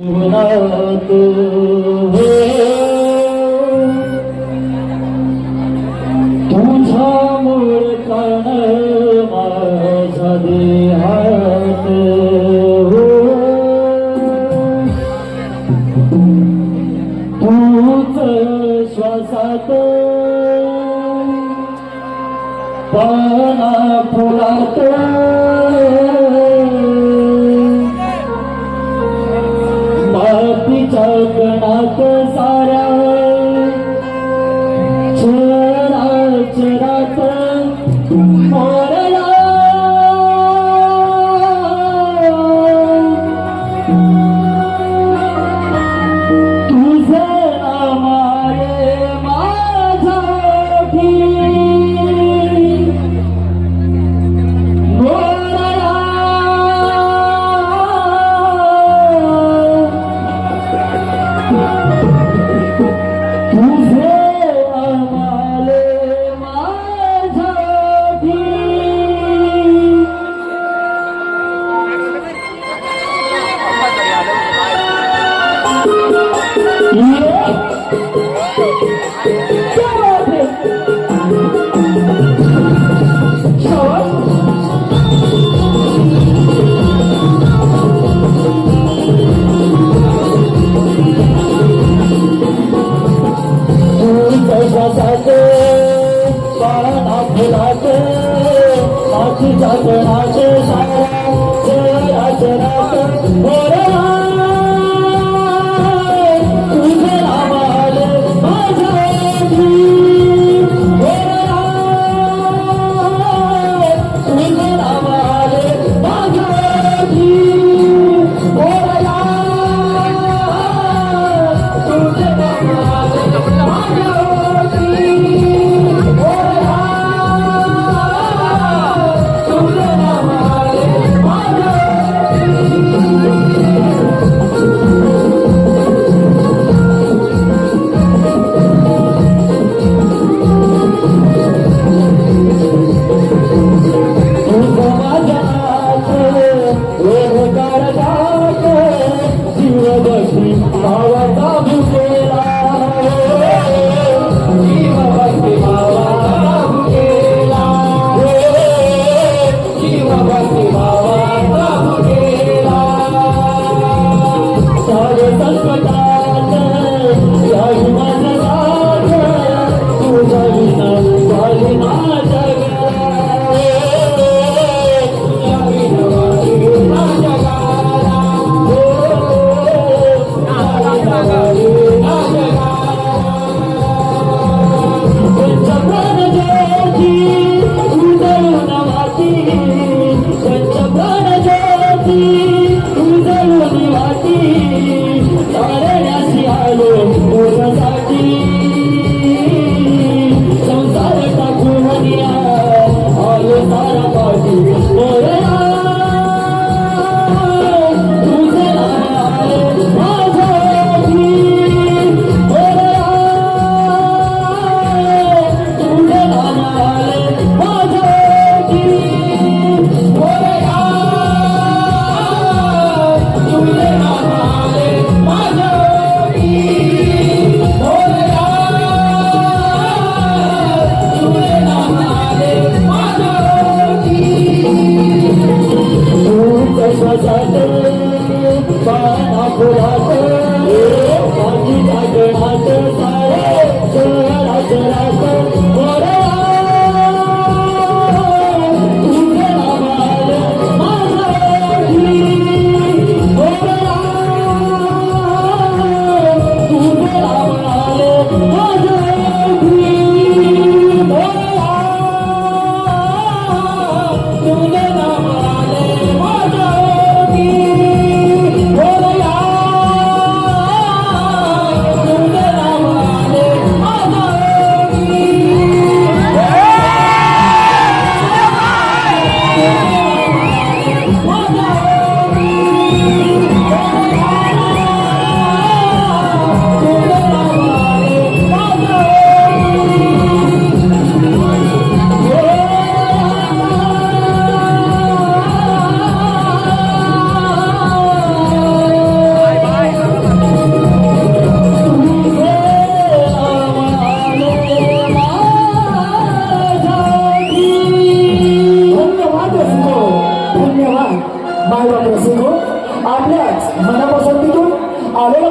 तो तुझा मूळ कण माझा देहात तूच श्वासात पाना पुरात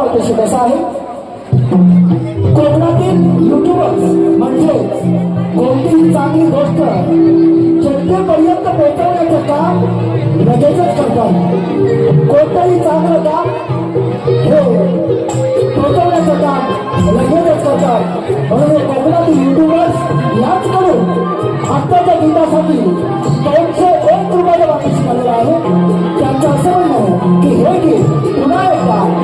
पावते कसं आहे. कोकणातील युट्यूबर्स म्हणजे कोणतीही चांगली गोष्ट जनतेपर्यंत पोहोचवण्याचं काम लगेचच करतात. कोणतंही चांगलं काम हे पोहोचवण्याचं काम लगेचच करतात. म्हणून कोकणातील युट्यूबर्स याच करून आत्ताच्या गीतासाठी दोनशे एक रुपयाला वापस झालेला आहे. त्यांचं असं म्हणणं की हे गीत पुन्हा एकदा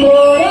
我。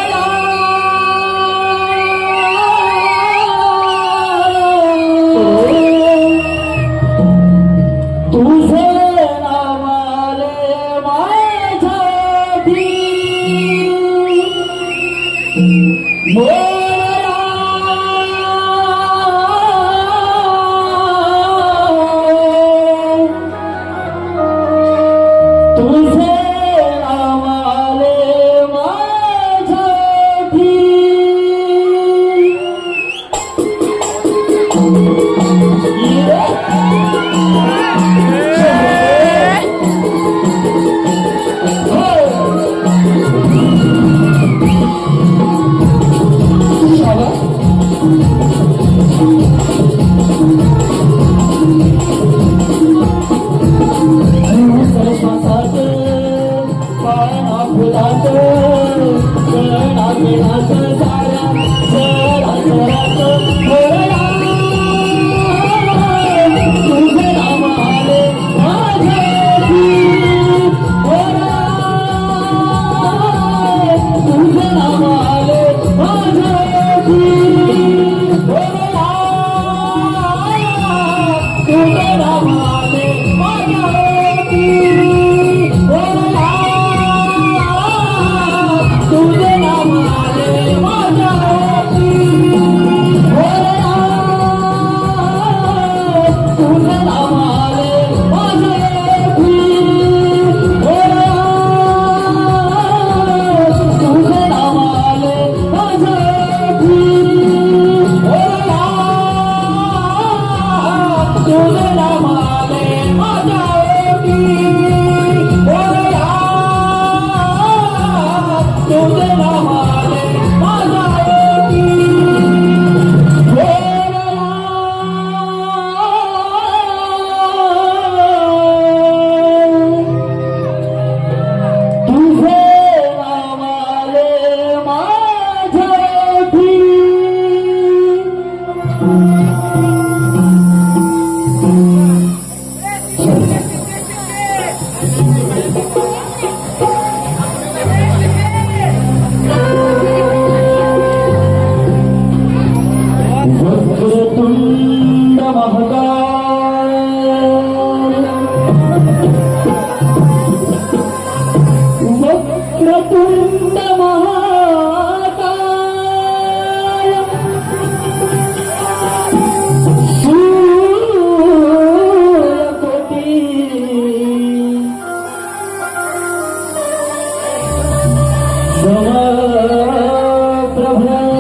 Abraham.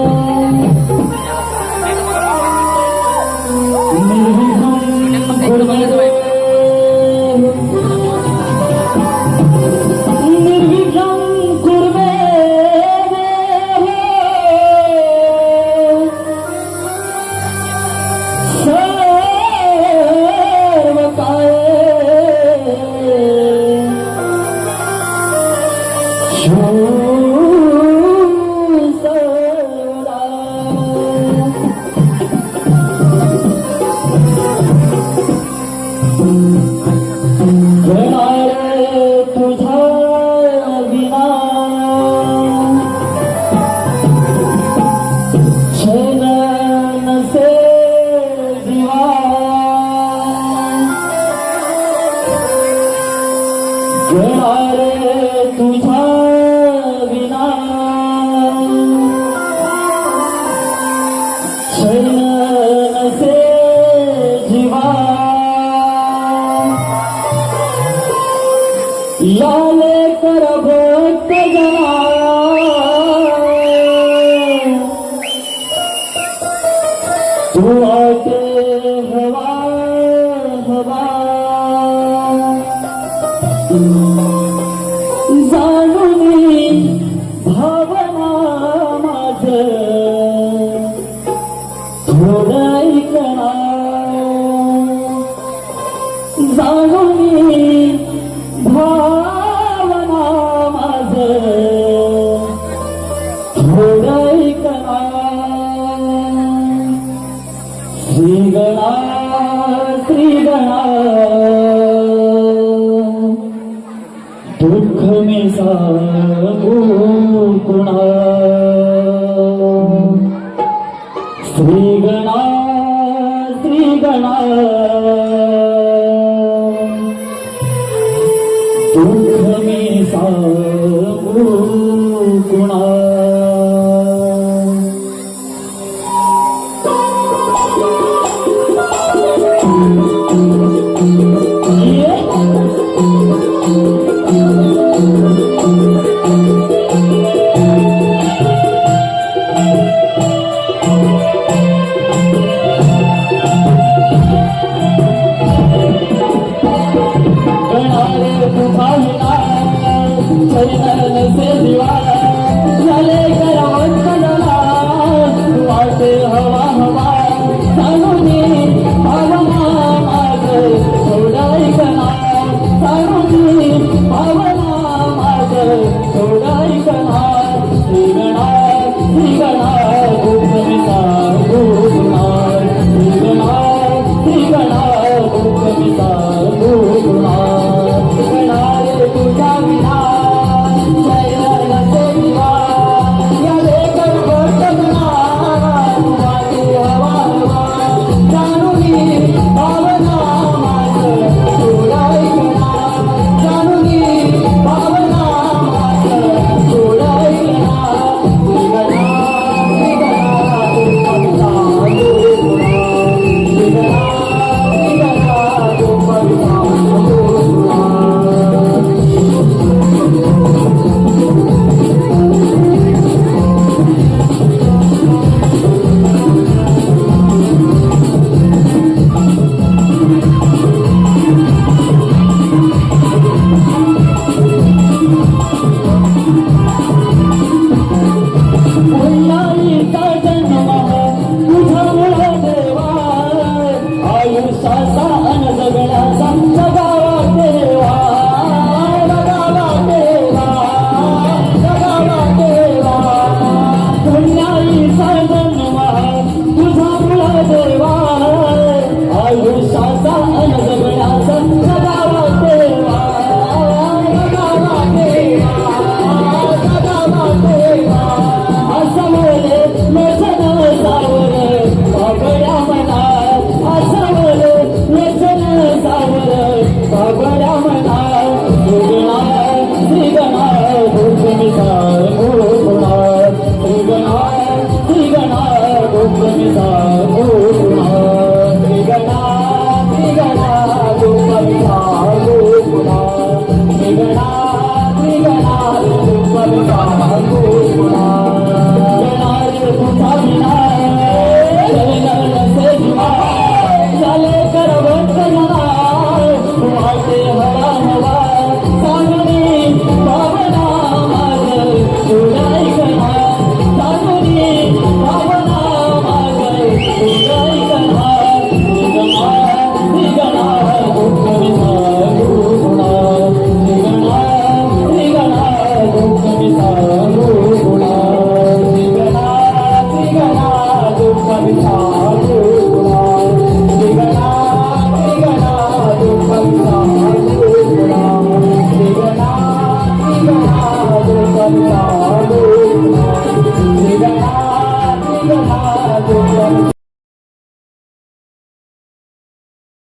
रे तुझ्या 哦。نفاقه